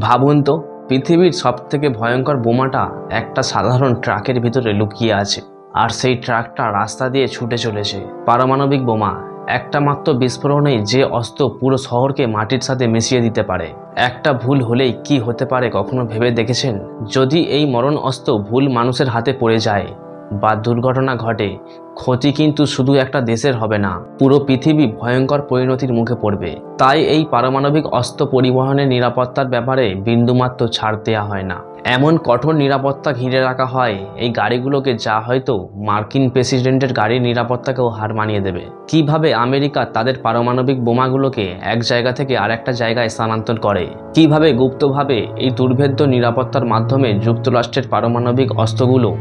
ভাবুন তো, পৃথিবীর সবথেকে ভয়ঙ্কর বোমাটা একটা সাধারণ ট্রাকের ভিতরে লুকিয়ে আছে। আর সেই ট্রাকটা রাস্তা দিয়ে ছুটে চলেছে। পারমাণবিক বোমা, একটা মাত্র বিস্ফোরণেই যে অস্ত্র পুরো শহরকে মাটির সাথে মিশিয়ে দিতে পারে। একটা ভুল হলেই কি হতে পারে কখনো ভেবে দেখেছেন? যদি এই মরণ অস্ত্র ভুল মানুষের হাতে পড়ে যায় বা দুর্ঘটনা ঘটে, ক্ষতি কিন্তু শুধু একটা দেশের হবে না, পুরো পৃথিবী ভয়ঙ্কর পরিণতির মুখে পড়বে। তাই এই পারমাণবিক অস্ত্র পরিবহনের নিরাপত্তার ব্যাপারে বিন্দুমাত্র ছাড় দেওয়া হয় না। এমন কঠোর নিরাপত্তা ঘিরে রাখা হয়, এই গাড়িগুলোকে যা হয়তো মার্কিন প্রেসিডেন্টের গাড়ির নিরাপত্তাকেও হার মানিয়ে দেবে। কীভাবে আমেরিকা তাদের পারমাণবিক বোমাগুলোকে এক জায়গা থেকে আরেকটা জায়গায় স্থানান্তর করে? কীভাবে গুপ্তভাবে এই দুর্ভেদ্য নিরাপত্তার মাধ্যমে যুক্তরাষ্ট্রের পারমাণবিক অস্ত্রগুলো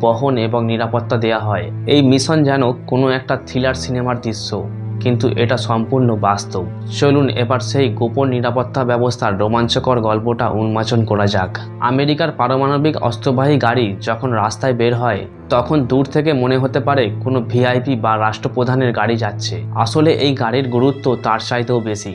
বহন এবং নিরাপত্তা দেয়া হয়? এই মিশন যেন কোনো একটা থ্রিলার সিনেমার দৃশ্য। কিন্তু এটা সম্পূর্ণ বাস্তব। চলুন এবার সেই গোপন নিরাপত্তা ব্যবস্থার রোমাঞ্চকর গল্পটা উন্মোচন করা যাক। আমেরিকার পারমাণবিক অস্ত্রবাহী গাড়ি যখন রাস্তায় বের হয়, তখন দূর থেকে মনে হতে পারে কোনো ভিআইপি বা রাষ্ট্রপ্রধানের গাড়ি যাচ্ছে। আসলে এই গাড়ির গুরুত্ব তার চাইতেও বেশি।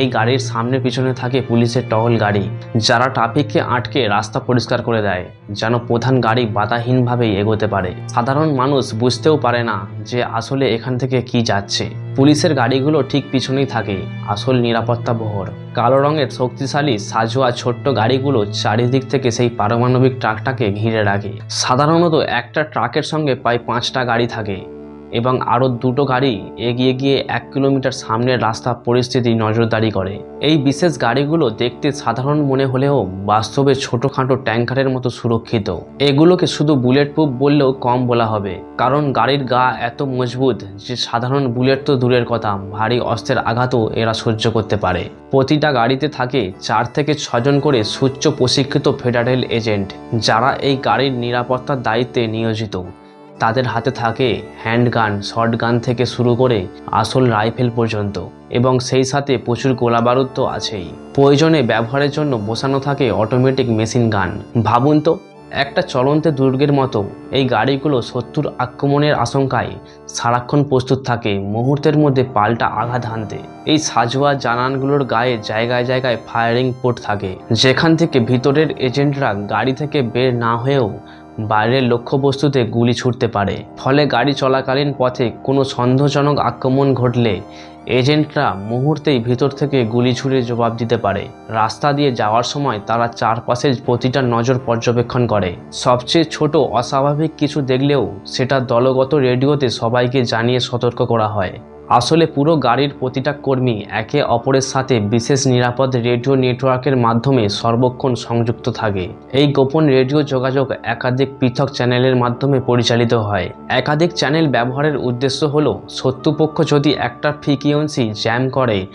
এই গাড়ির সামনে পিছনে থাকে পুলিশের টহল গাড়ি, যারা ট্রাফিককে আটকে রাস্তা পরিষ্কার করে দেয়, যেন প্রধান গাড়ি বাধাহীনভাবেই এগোতে পারে। সাধারণ মানুষ বুঝতেও পারে না যে আসলে এখান থেকে কি যাচ্ছে। পুলিশের গাড়িগুলো ঠিক পিছনেই থাকে। আসল নিরাপত্তা বহর। কালো রঙের শক্তিশালী সাজোয়া ছোট্ট গাড়িগুলো চারিদিক থেকে সেই পারমাণবিক ট্রাকটাকে ঘিরে রাখে। সাধারণত একটা ট্রাকের সঙ্গে প্রায় পাঁচটা গাড়ি থাকে। এবং আরও দুটো গাড়ি এগিয়ে গিয়ে এক কিলোমিটার সামনের রাস্তা পরিস্থিতি নজরদারি করে। এই বিশেষ গাড়িগুলো দেখতে সাধারণ মনে হলেও বাস্তবে ছোটোখাটো ট্যাঙ্কারের মতো সুরক্ষিত। এগুলোকে শুধু বুলেট প্রুফ বললেও কম বলা হবে। কারণ গাড়ির গা এত মজবুত যে সাধারণ বুলেট তো দূরের কথা, ভারী অস্ত্রের আঘাতও এরা সহ্য করতে পারে। প্রতিটা গাড়িতে থাকে চার থেকে ছজন করে সুচ্চ প্রশিক্ষিত ফেডারেল এজেন্ট, যারা এই গাড়ির নিরাপত্তার দায়িত্বে নিয়োজিত। তাদের হাতে থাকে হ্যান্ডগান শর্টগান থেকে শুরু করে আসল রাইফেল পর্যন্ত এবং সেই সাথে প্রচুর গোলাবারুদ তো আছেই। প্রয়োজনে ব্যবহারের জন্য বসানো থাকে অটোমেটিক মেশিন গান ভাবুন তো, একটা চলন্তে দুর্গের মতো এই গাড়িগুলো শত্রুর আক্রমণের আশঙ্কায় সারাক্ষণ প্রস্তুত থাকে, মুহূর্তের মধ্যে পাল্টা আঘাত হানতে। এই সাজোয়া জানানগুলোর গায়ে জায়গায় জায়গায় ফায়ারিং পোর্ট থাকে। যেখান থেকে ভিতরের এজেন্টরা গাড়ি থেকে বের না হয়েও বাইরের লক্ষ্যবস্তুতে গুলি ছুটতে পারে। ফলে গাড়ি চলাকালীন পথে কোনো সন্দেহজনক আক্রমণ ঘটলে এজেন্টরা মুহূর্তেই ভিতর থেকে গুলি ছুড়ে জবাব দিতে পারে। রাস্তা দিয়ে যাওয়ার সময় তারা চারপাশের প্রতিটা নজর পর্যবেক্ষণ করে। সবচেয়ে ছোট অস্বাভাবিক কিছু দেখলেও সেটা দলগত রেডিওতে সবাইকে জানিয়ে সতর্ক করা হয়। আসলে পুরো গাড়ির প্রতিটা কর্মী একে অপরের সাথে বিশেষ নিরাপদ রেডিও নেটওয়ার্কের মাধ্যমে সর্বক্ষণ সংযুক্ত থাকে। এই গোপন রেডিও যোগাযোগ একাধিক পৃথক চ্যানেলের মাধ্যমে পরিচালিত হয়। একাধিক চ্যানেল ব্যবহারের উদ্দেশ্য হল, শত্রুপক্ষ যদি একটা ফ্রিকুয়েন্সি জ্যাম করে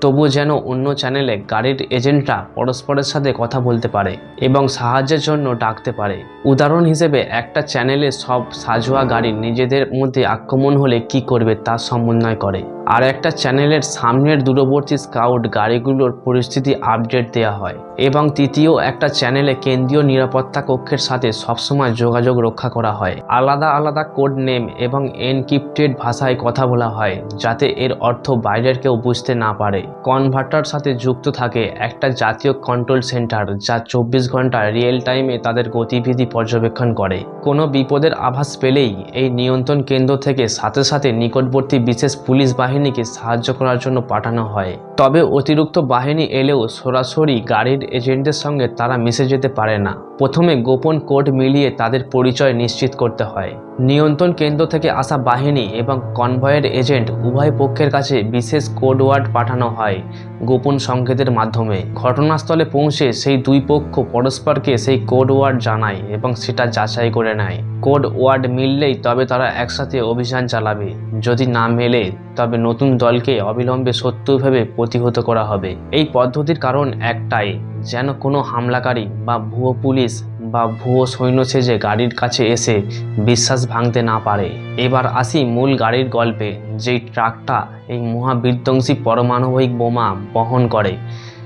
তবু যেন অন্য চ্যানেলে গাড়ির এজেন্টরা পরস্পরের সাথে কথা বলতে পারে এবং সাহায্যের জন্য ডাকতে পারে। উদাহরণ হিসেবে, একটা চ্যানেলে সব সাজোয়া গাড়ি নিজেদের মধ্যে আক্রমণ হলে কি করবে তা সমন্বয় করে। আর একটা চ্যানেলের সামনের দূরবর্তী স্কাউট গাড়িগুলোর পরিস্থিতি আপডেট দেওয়া হয়। এবং তৃতীয় একটা চ্যানেলে কেন্দ্রীয় নিরাপত্তা কক্ষের সাথে সবসময় যোগাযোগ রক্ষা করা হয়। আলাদা আলাদা কোড নেম এবং এনক্রিপ্টেড ভাষায় কথা বলা হয়, যাতে এর অর্থ বাইরের কেউ বুঝতে না পারে। কনভার্টার সাথে যুক্ত থাকে একটা জাতীয় কন্ট্রোল সেন্টার, যা চব্বিশ ঘণ্টা রিয়েল টাইমে তাদের গতিবিধি পর্যবেক্ষণ করে। কোনো বিপদের আভাস পেলেই এই নিয়ন্ত্রণ কেন্দ্র থেকে সাথে সাথে নিকটবর্তী বিশেষ পুলিশ বাহিনীকে সাহায্য করার জন্য পাঠানো হয়। তবে অতিরিক্ত বাহিনী এলেও সরাসরি গাড়ির এজেন্টদের সঙ্গে তারা মিশে যেতে পারে না। প্রথমে গোপন কোড মিলিয়ে তাদের পরিচয় নিশ্চিত করতে হয়। নিয়ন্ত্রণ কেন্দ্র থেকে আসা বাহিনী এবং কনভয়ের এজেন্ট উভয় পক্ষের কাছে বিশেষ কোড ওয়ার্ড পাঠানো হয় গোপন সংকেতের মাধ্যমে। ঘটনাস্থলে পৌঁছে সেই দুই পক্ষ পরস্পরকে সেই কোড ওয়ার্ড জানায় এবং সেটা যাচাই করে নেয়। কোড ওয়ার্ড মিললেই তবে তারা একসাথে অভিযান চালাবে। যদি না মেলে, তবে নতুন দলকে অবিলম্বে শত্রু ভেবে প্রতিহত করা হবে। এই পদ্ধতির কারণ একটাই, যেন কোনো হামলাকারী বা ভুয়ো পুলিশ বা ভুয়ো সৈন্য সেজে গাড়ির কাছে এসে বিশ্বাস ভাঙতে না পারে। এবার আসি মূল গাড়ির গল্পে, যেই ট্রাকটা এই মহাবিধ্বংসী পরমাণবিক বোমা বহন করে।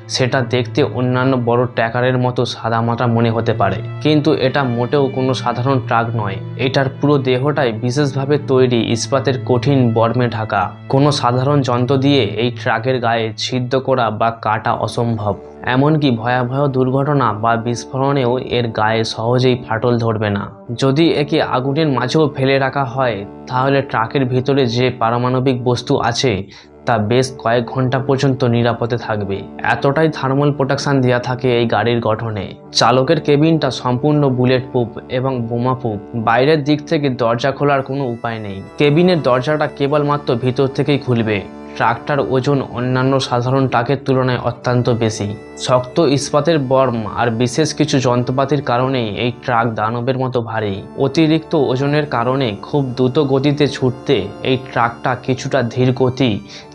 সেটা দেখতে অন্যান্য বড় ট্র্যাকারের মতো সাদামাটা মনে হতে পারে। কিন্তু এটা মোটেও কোনো সাধারণ ট্রাক নয়। এটার পুরো দেহটাই বিশেষভাবে তৈরি ইস্পাতের কঠিন বর্মে ঢাকা। কোনো সাধারণ যন্ত্র দিয়ে এই ট্রাকের গায়ে ছিদ্র করা বা কাটা অসম্ভব। এমনকি ভয়াবহ দুর্ঘটনা বা বিস্ফোরণেও এর গায়ে সহজেই ফাটল ধরবে না। যদি একে আগুনের মাঝেও ফেলে রাখা হয়, তাহলে ট্রাকের ভিতরে যে পারমাণবিক বস্তু আছে তা বেশ কয়েক ঘণ্টা পর্যন্ত নিরাপদে থাকবে। এতটাই থার্মাল প্রোটেকশন দেওয়া থাকে এই গাড়ির গঠনে। চালকের কেবিনটা সম্পূর্ণ বুলেট প্রুফ এবং বোমা প্রুফ। বাইরের দিক থেকে দরজা খোলার কোনো উপায় নেই। কেবিনের দরজাটা কেবলমাত্র ভিতর থেকেই খুলবে। ট্রাকটার ওজন অন্যান্য সাধারণ ট্রাকের তুলনায় অত্যন্ত বেশি। শক্ত ইস্পাতের বর্ম আর বিশেষ কিছু যন্ত্রপাতির কারণেই এই ট্রাক দানবের মতো ভারী। অতিরিক্ত ওজনের কারণে খুব দ্রুত গতিতে ছুটতে এই ট্রাকটা কিছুটা ধীর গতি,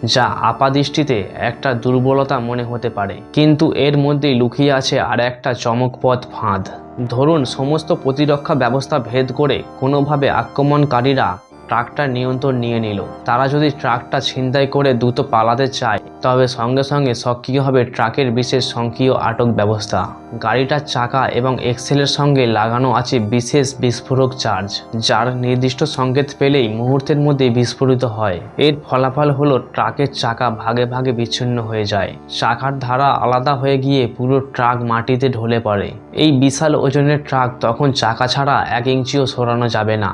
যা আপাদৃষ্টিতে একটা দুর্বলতা মনে হতে পারে। কিন্তু এর মধ্যেই লুকিয়ে আছে আর একটা চমকপথ ফাঁদ। ধরুন, সমস্ত প্রতিরক্ষা ব্যবস্থা ভেদ করে কোনোভাবে আক্রমণকারীরা ট্রাকটার নিয়ন্ত্রণ নিয়ে নিল। তারা যদি ট্রাকটা ছিনতাই করে দ্রুত পালাতে চায়, তবে সঙ্গে সঙ্গে সক্রিয় হবে ট্রাকের বিশেষ সংখ্যীয় আটক ব্যবস্থা। গাড়িটার চাকা এবং এক্সেলের সঙ্গে লাগানো আছে বিশেষ বিস্ফোরক চার্জ, যার নির্দিষ্ট সংকেত পেলেই মুহূর্তের মধ্যে বিস্ফোরিত হয়। এর ফলাফল হলো ট্রাকের চাকা ভাগে ভাগে বিচ্ছিন্ন হয়ে যায়। চাকার ধারা আলাদা হয়ে গিয়ে পুরো ট্রাক মাটিতে ঢলে পড়ে। এই বিশাল ওজনের ট্রাক তখন চাকা ছাড়া এক ইঞ্চিও সরানো যাবে না।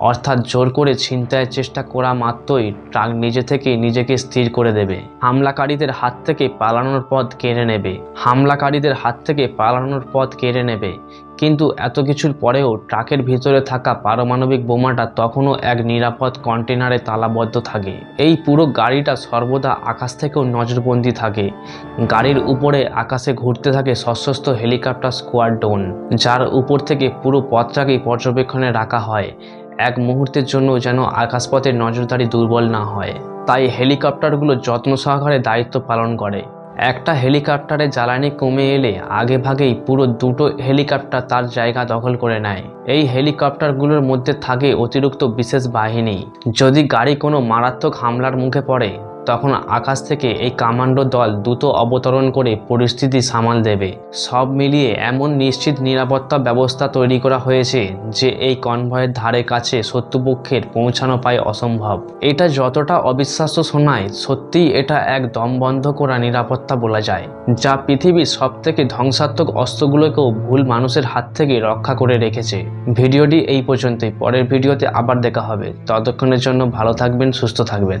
অর্থাৎ জোর করে ছিনতাইয়ের চেষ্টা করা মাত্রই ট্রাক নিজে থেকে নিজেকে স্থির করে দেবে। হামলাকারীদের হাত থেকে পালানোর পথ কেড়ে নেবে। হামলাকারীদের হাত থেকে পালানোর পথ কেড়ে নেবে। কিন্তু এত কিছুর পরেও ট্রাকের ভিতরে থাকা পারমাণবিক বোমাটা তখনও এক নিরাপদ কন্টেনারে তালাবদ্ধ থাকে। এই পুরো গাড়িটা সর্বদা আকাশ থেকেও নজরবন্দি থাকে। গাড়ির উপরে আকাশে ঘুরতে থাকে সশস্ত্র হেলিকপ্টার স্কোয়াড্রন, যার উপর থেকে পুরো পথটাকেই পর্যবেক্ষণে রাখা হয়। এক মুহূর্তের জন্য যেন আকাশপথের নজরদারি দুর্বল না হয়। তাই হেলিকপ্টারগুলো যত্ন সহকারে দায়িত্ব পালন করে। একটা হেলিকপ্টারে জ্বালানি কমে এলে আগেভাগেই পুরো দুটো হেলিকপ্টার তার জায়গা দখল করে নেয়। এই হেলিকপ্টারগুলোর মধ্যে থাকে অতিরিক্ত বিশেষ বাহিনী। যদি গাড়ি কোনো মারাত্মক হামলার মুখে পড়ে তখন আকাশ থেকে এই কমান্ডো দল দ্রুত অবতরণ করে পরিস্থিতি সামাল দেবে। সব মিলিয়ে এমন নিশ্চিত নিরাপত্তা ব্যবস্থা তৈরি করা হয়েছে যে এই কনভয়ের ধারে কাছে শত্রুপক্ষের পৌঁছানো পায় অসম্ভব। এটা যতটা অবিশ্বাস্য শোনায়, সত্যিই এটা এক দম বন্ধ করা নিরাপত্তা বলা যায়, যা পৃথিবীর সব থেকে ধ্বংসাত্মক অস্ত্রগুলোকেও ভুল মানুষের হাত থেকে রক্ষা করে রেখেছে। ভিডিওটি এই পর্যন্তই, পরের ভিডিওতে আবার দেখা হবে। ততক্ষণের জন্য ভালো থাকবেন, সুস্থ থাকবেন।